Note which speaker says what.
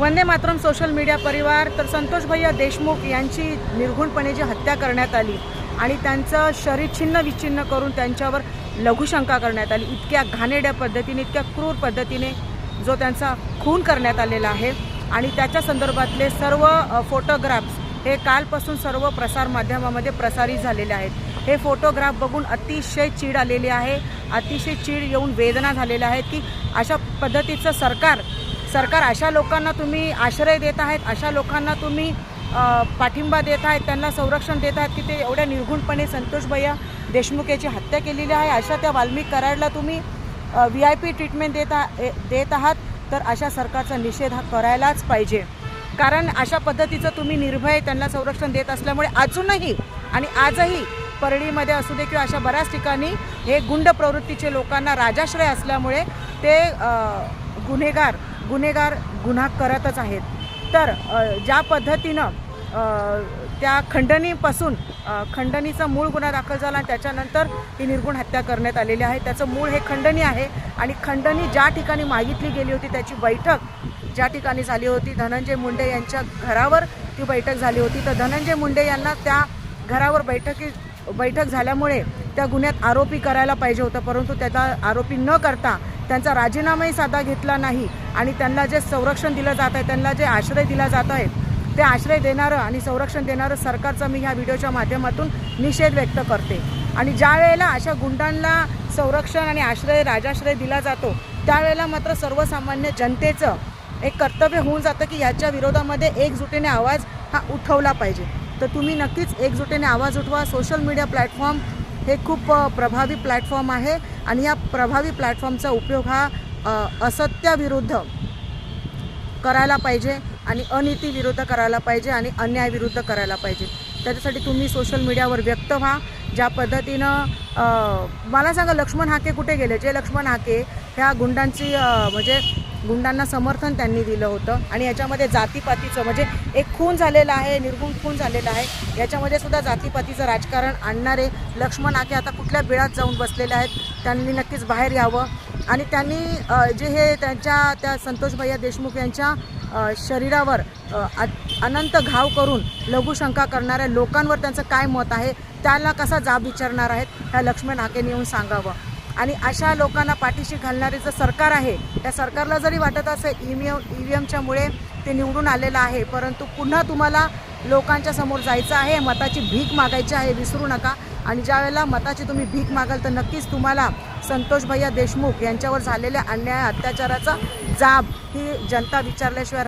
Speaker 1: Vande Mataram social media परिवार तर संतोष भैया देशमुख यांची निर्घुणपणे जी हत्या करण्यात आली आणि त्यांचं शरीर छिन्न विच्छिन्न करून त्यांच्यावर लघुशंका करण्यात आली. इतक्या घाणेड्या पद्धतीने इतक्या क्रूर पद्धतीने जो त्यांचा खून करण्यात आलेला आहे आणि त्याच्या संदर्भातले सर्व फोटोग्राफ्स हे कालपासून सर्व प्रसारमाध्यमामध्ये प्रसारित झालेले आहेत. हे फोटोग्राफ बघून अतिशय चीड आलेली आहे. अतिशय चीड येऊन वेदना झालेल्या आहेत की अशा पद्धतीचं सरकार सरकार अशा लोकांना तुम्ही आश्रय देत आहेत अशा लोकांना तुम्ही पाठिंबा देत आहेत त्यांना संरक्षण देत आहेत की ते एवढ्या निर्घुणपणे संतोष भैया देशमुख याची हत्या केलेली आहे. अशा त्या वाल्मिक कराडला तुम्ही व्ही आय पी ट्रीटमेंट देत ए- देत आहात तर अशा सरकारचा निषेध हा करायलाच पाहिजे. कारण अशा पद्धतीचं तुम्ही निर्भय त्यांना संरक्षण देत असल्यामुळे अजूनही आणि आजही परळीमध्ये असू दे किंवा अशा बऱ्याच ठिकाणी हे गुंड प्रवृत्तीचे लोकांना राजाश्रय असल्यामुळे ते गुन्हेगार गुन्हेगार गुन्हा करतच आहेत. तर ज्या पद्धतीनं त्या खंडणीपासून खंडणीचा मूळ गुन्हा दाखल झाला आणि त्याच्यानंतर ही निर्गुण हत्या करण्यात आलेली आहे. त्याचं मूळ हे खंडणी आहे आणि खंडणी ज्या ठिकाणी मागितली गेली होती त्याची बैठक ज्या ठिकाणी झाली होती धनंजय मुंडे यांच्या घरावर ती बैठक झाली होती. तर धनंजय मुंडे यांना त्या घरावर बैठकी बैठक झाल्यामुळे त्या गुन्ह्यात आरोपी करायला पाहिजे होतं. परंतु त्याचा आरोपी न करता त्यांचा राजीनामाही साधा घेतला नाही आणि त्यांना जे संरक्षण दिलं जात आहे त्यांना जे आश्रय दिला जात आहे ते आश्रय देणारं आणि संरक्षण देणारं सरकारचा मी ह्या व्हिडिओच्या माध्यमातून निषेध व्यक्त करते. आणि ज्या वेळेला अशा गुंडांना संरक्षण आणि आश्रय राजाश्रय दिला जातो त्यावेळेला मात्र सर्वसामान्य जनतेचं एक कर्तव्य होऊन जातं की याच्या विरोधामध्ये एकजुटीने आवाज हा उठवला पाहिजे. तर तुम्ही नक्कीच एकजुटीने आवाज उठवा. सोशल मीडिया प्लॅटफॉर्म हे खूप प्रभावी प्लॅटफॉर्म आहे आणि या प्रभावी प्लॅटफॉर्मचा उपयोग हा असत्याविरुद्ध करायला पाहिजे आणि अनितीविरुद्ध करायला पाहिजे आणि अन्यायाविरुद्ध करायला पाहिजे. त्याच्यासाठी तुम्ही सोशल मीडियावर व्यक्त व्हा. ज्या पद्धतीनं मला सांगा लक्ष्मण हाके कुठे गेले? जे लक्ष्मण हाके ह्या गुंडांची म्हणजे गुंडांना समर्थन त्यांनी दिलं होतं. आणि याच्यामध्ये जातीपातीचं म्हणजे एक खून झालेला आहे निर्गुण खून झालेला आहे. याच्यामध्ये सुद्धा जातीपातीचं राजकारण आणणारे लक्ष्मण आके आता कुठल्या बिळात जाऊन बसलेले आहेत त्यांनी नक्कीच बाहेर यावं. आणि त्यांनी जे हे त्यांच्या त्या संतोष भैया देशमुख यांच्या शरीरावर अनंत घाव करून लघुशंका करणाऱ्या लोकांवर त्यांचं काय मत आहे त्याला कसा जाब विचारणार आहेत ह्या लक्ष्मण हाकेने येऊन सांगावं. आणि अशा लोकांना पाठीशी घालणारे जे सरकार आहे त्या सरकारला जरी वाटत असेल E V M E V एमच्यामुळे ते निवडून आलेलं आहे परंतु पुन्हा तुम्हाला लोकांच्या समोर जायचं आहे मताची भीक मागायची आहे विसरू नका. आणि ज्यावेळेला मताची तुम्ही भीक मागाल तर नक्कीच तुम्हाला संतोष भैया देशमुख यांच्यावर झालेल्या अन्याय अत्याचाराचा जाब ही जनता विचारल्याशिवाय